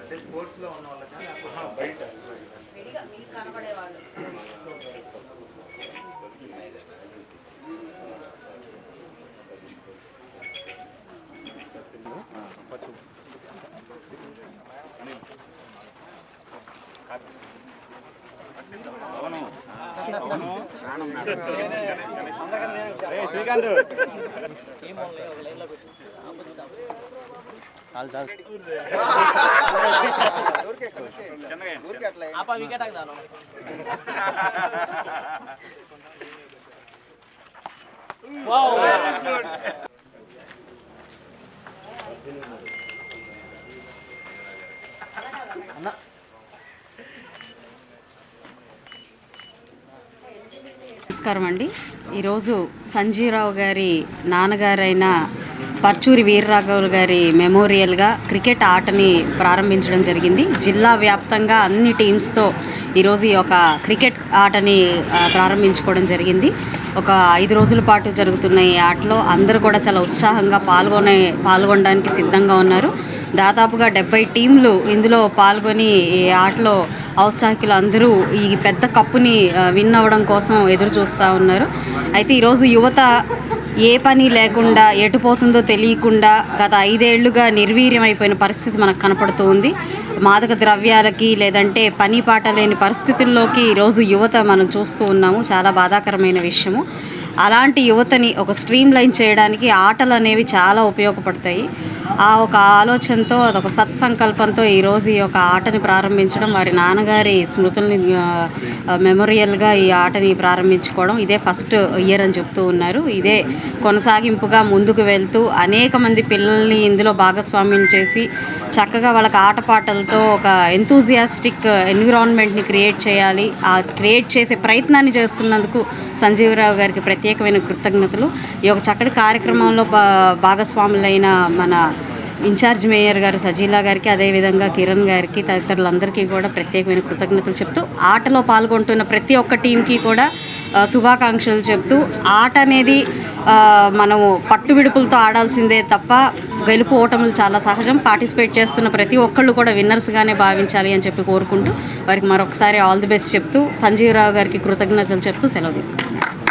అంటే స్పోర్ట్స్లో ఉన్న వాళ్ళకి బయట శ్రీకాంత్ చాలు చాలు వికెట్ ఆగుదాను వావ్ గుడ్ అన్న నమస్కారం అండి. ఈరోజు సంజీవరావు గారి నాన్నగారైన పర్చూరి వీర్రాఘవులు గారి మెమోరియల్గా క్రికెట్ ఆటని ప్రారంభించడం జరిగింది. జిల్లా వ్యాప్తంగా అన్ని టీమ్స్తో ఈరోజు ఈ యొక్క క్రికెట్ ఆటని ప్రారంభించుకోవడం జరిగింది. ఒక ఐదు రోజుల పాటు జరుగుతున్న ఈ ఆటలో అందరూ కూడా చాలా ఉత్సాహంగా పాల్గొనే పాల్గొనడానికి సిద్ధంగా ఉన్నారు. దాదాపుగా డెబ్బై టీంలు ఇందులో పాల్గొని ఈ ఆటలో ఔత్సాహికులు అందరూ ఈ పెద్ద కప్పుని విన్ అవ్వడం కోసం ఎదురు చూస్తూ ఉన్నారు. అయితే ఈరోజు యువత ఏ పని లేకుండా ఎటు పోతుందో తెలియకుండా గత ఐదేళ్ళుగా నిర్వీర్యం అయిపోయిన పరిస్థితి మనకు కనపడుతూ ఉంది. మాదక ద్రవ్యాలకి లేదంటే పని పాట లేని పరిస్థితుల్లోకి ఈరోజు యువత మనం చూస్తూ ఉన్నాము. చాలా బాధాకరమైన విషయము. అలాంటి యువతని ఒక స్ట్రీమ్ లైన్ చేయడానికి ఆటలు అనేవి చాలా ఉపయోగపడతాయి. ఆ ఒక ఆలోచనతో అదొక సత్సంకల్పంతో ఈరోజు ఈ యొక్క ఆటని ప్రారంభించడం వారి నాన్నగారి స్మృతుల్ని మెమోరియల్గా ఈ ఆటని ప్రారంభించుకోవడం ఇదే ఫస్ట్ ఇయర్ అని చెప్తూ ఉన్నారు. ఇదే కొనసాగింపుగా ముందుకు వెళ్తూ అనేక మంది పిల్లల్ని ఇందులో భాగస్వామ్యం చేసి చక్కగా వాళ్ళకి ఆటపాటలతో ఒక ఎంతూజియాస్టిక్ ఎన్విరాన్మెంట్ని క్రియేట్ చేయాలి. ఆ క్రియేట్ చేసే ప్రయత్నాన్ని చేస్తున్నందుకు సంజీవరావు గారికి ప్రత్యేకమైన కృతజ్ఞతలు. ఈ యొక్క చక్కటి కార్యక్రమంలో భా భాగస్వాములైన మన ఇన్ఛార్జ్ మేయర్ గారు సజీలా గారికి అదేవిధంగా కిరణ్ గారికి తదితరులందరికీ కూడా ప్రత్యేకమైన కృతజ్ఞతలు చెప్తూ ఆటలో పాల్గొంటున్న ప్రతి ఒక్క టీంకి కూడా శుభాకాంక్షలు చెప్తూ ఆట అనేది మనము పట్టుబిడుపులతో ఆడాల్సిందే తప్ప గెలుపు ఓటములు చాలా సహజం. పార్టిసిపేట్ చేస్తున్న ప్రతి ఒక్కళ్ళు కూడా విన్నర్స్గానే భావించాలి అని చెప్పి కోరుకుంటూ వారికి మరొకసారి ఆల్ ది బెస్ట్ చెప్తూ సంజీవరావు గారికి కృతజ్ఞతలు చెప్తూ సెలవు తీసుకుంటున్నాను.